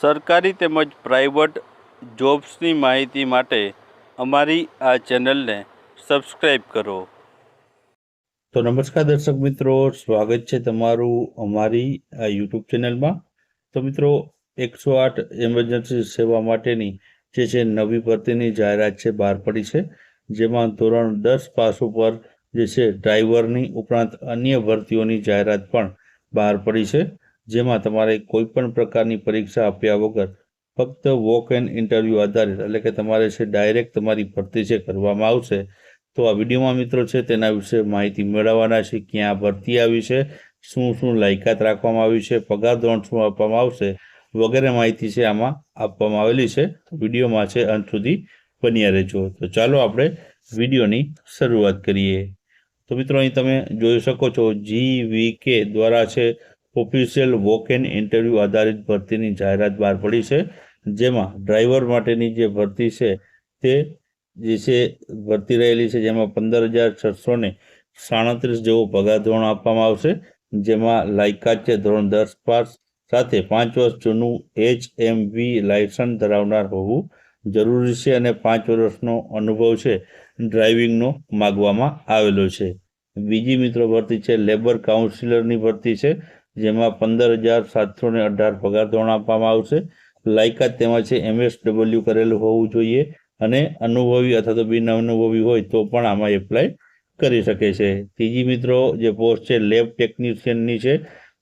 સરકારી તેમજ પ્રાઇવેટ જોબ્સની માહિતી માટે અમારી આ ચેનલને સબસ્ક્રાઈબ કરો. તો નમસ્કાર દર્શક મિત્રો, સ્વાગત છે તમારું અમારી આ યુટ્યુબ ચેનલમાં. તો મિત્રો, એકસો આઠ એમરજન્સી સેવા માટેની જે છે નવી ભરતીની જાહેરાત છે બહાર પડી છે, જેમાં ધોરણ દસ પાસ ઉપર જે છે ડ્રાઈવરની ઉપરાંત અન્ય ભરતીઓની જાહેરાત પણ બહાર પડી છે. જેમાં તમારે કોઈ પણ પ્રકારની પરીક્ષા આપ્યા વગર ફક્ત વોક એન્ડ ઇન્ટરવ્યૂ આધારિત એટલે કે તમારે છે ડાયરેક્ટ તમારી ભરતી છે કરવામાં આવશે. તો આ વિડીયોમાં મિત્રો છે તેના વિશે માહિતી મેળવવાના છે, ક્યાં ભરતી આવી છે, શું શું લાયકાત રાખવામાં આવી છે, પગાર ધોરણ શું આપવામાં આવશે વગેરે માહિતી છે આમાં આપવામાં આવેલી છે. વિડીયોમાં છે અંત સુધી બન્યા રહેજો. તો ચાલો આપણે વિડીયોની શરૂઆત કરીએ. તો મિત્રો અહીં તમે જોઈ શકો છો, જી વી કે દ્વારા છે ઓફિશિયલ વોક એન્ડ ઇન્ટરવ્યૂ આધારિત ભરતીની જાહેરાત બહાર પડી છે, જેમાં ડ્રાઈવર માટેની જે ભરતી છે તે જે છે ભરતી રહેલી છે, જેમાં પંદર હજાર છસો ને સાડત્રીસ જેવો પગાર ધોરણ આપવામાં આવશે, જેમાં લાયકાત છે ધોરણ દસ પાસ સાથે પાંચ વર્ષ જૂનું એચ એમ વી લાયસન્સ ધરાવનાર હોવું જરૂરી છે અને પાંચ વર્ષનો અનુભવ છે ડ્રાઇવિંગનો માગવામાં આવેલો છે. બીજી મિત્રો ભરતી છે, લેબર કાઉન્સિલરની ભરતી છે જેમાં પંદર હજાર સાતસો ને અઢાર પગાર ધોરણ આપવામાં આવશે. લાયકાત તેમાં છે, એમએસડબલ્યુ કરેલું હોવું જોઈએ અને અનુભવી અથવા તો બિન અનુભવી હોય તો પણ આમાં એપ્લાય કરી શકે છે. ત્રીજી મિત્રો, જે પોસ્ટ છે, લેબ ટેકનિશિયનની છે.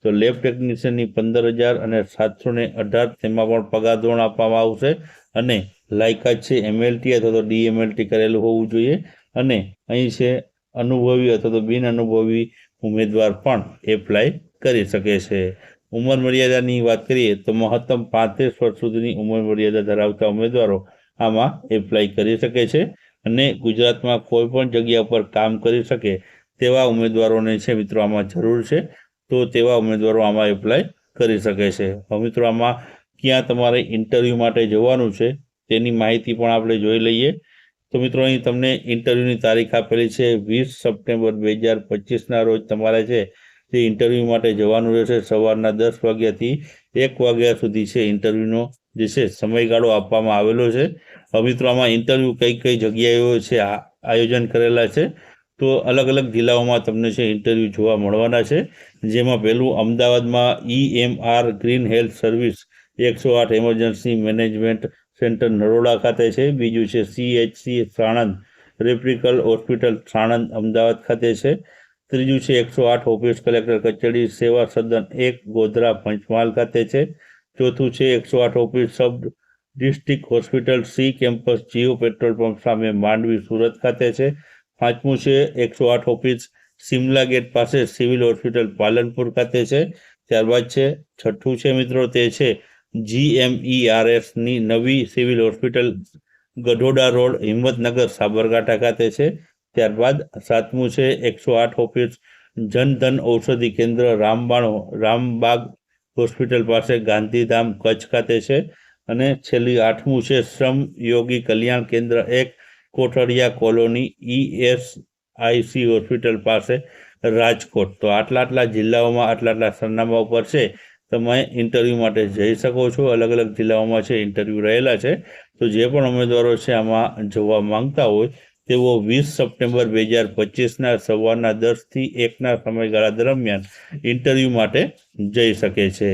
તો લેબ ટેકનિશિયનની પંદર હજાર અને સાતસો ને અઢાર તેમાં પણ પગાર ધોરણ આપવામાં આવશે અને લાયકાત છે, એમએલટી અથવા તો ડીએમએલટી કરેલું હોવું જોઈએ અને અહીં છે, અનુભવી અથવા તો બિન અનુભવી ઉમેદવાર પણ એપ્લાય કરી શકે છે. ઉંમર મર્યાદાની વાત કરીએ તો મહત્તમ પાંત્રીસ વર્ષ સુધીની ઉંમર મર્યાદા ધરાવતા ઉમેદવારો આમાં એપ્લાય કરી શકે છે અને ગુજરાતમાં કોઈ પણ જગ્યા પર કામ કરી શકે તેવા ઉમેદવારોને છે મિત્રો આમાં જરૂર છે. તો તેવા ઉમેદવારો આમાં એપ્લાય કરી શકે છે. હવે મિત્રો આમાં ક્યાં તમારે ઇન્ટરવ્યૂ માટે જવાનું છે તેની માહિતી પણ આપણે જોઈ લઈએ. તો મિત્રો અહીં તમને ઇન્ટરવ્યૂની તારીખ આપેલી છે વીસ સપ્ટેમ્બર બે હજાર પચીસના રોજ તમારે છે તે ઇન્ટરવ્યૂ માટે જવાનું રહેશે. સવારના દસ વાગ્યાથી એક વાગ્યા સુધી છે ઇન્ટરવ્યૂનો જે છે સમયગાળો આપવામાં આવેલો છે. હવે મિત્રો, આમાં ઇન્ટરવ્યૂ કઈ કઈ જગ્યાએ છે આયોજન કરેલા છે, તો અલગ અલગ જિલ્લાઓમાં તમને છે ઇન્ટરવ્યૂ જોવા મળવાના છે. જેમાં પહેલું અમદાવાદમાં ઈએમઆર ગ્રીન હેલ્થ સર્વિસ એકસો આઠ એમરજન્સી મેનેજમેન્ટ સેન્ટર નરોડા ખાતે છે. બીજું છે સીએચસી સાણંદ રેપ્રિકલ હોસ્પિટલ સાણંદ અમદાવાદ ખાતે છે. ત્રીજું છે એકસો આઠ ઓફિસ કલેક્ટર કચેરી સેવા સદન એક ગોધરા પંચમહાલ ખાતે છે. ચોથું છે એકસો આઠ office sub district hospital C campus Jio petrol pump સામે માંડવી સુરત ખાતે છે. પાંચમું છે એકસો આઠ ઓફિસ સિમલા ગેટ પાસે સિવિલ હોસ્પિટલ પાલનપુર ખાતે છે. ત્યારબાદ છે છઠ્ઠું છે મિત્રો તે છે જીએમઈઆરએસની નવી civil hospital Gadhoda road Himmatnagar Sabarkantha ખાતે છે. ત્યારબાદ સાતમું છે એકસો આઠ ઓફિસ જનધન ઔષધિ કેન્દ્ર રામબાણો, રામબાગ હોસ્પિટલ પાસે ગાંધીધામ કચ્છ ખાતે છે. અને છેલ્લી આઠમું છે શ્રમ યોગી કલ્યાણ કેન્દ્ર એક કોઠડિયા કોલોની ઈએસઆઈસી હોસ્પિટલ પાસે રાજકોટ. તો આટલા આટલા જિલ્લાઓમાં આટલા આટલા સરનામા ઉપર છે. તમે ઇન્ટરવ્યૂ માટે જઈ શકો છો. અલગ અલગ જિલ્લાઓમાં છે, ઇન્ટરવ્યૂ રહેલા છે. તો જે પણ ઉમેદવારો છે આમાં જવા માંગતા હોય તેઓ વીસ સપ્ટેમ્બર બે હજાર પચીસના સવારના દસથી એકના સમયગાળા દરમિયાન ઇન્ટરવ્યૂ માટે જઈ શકે છે.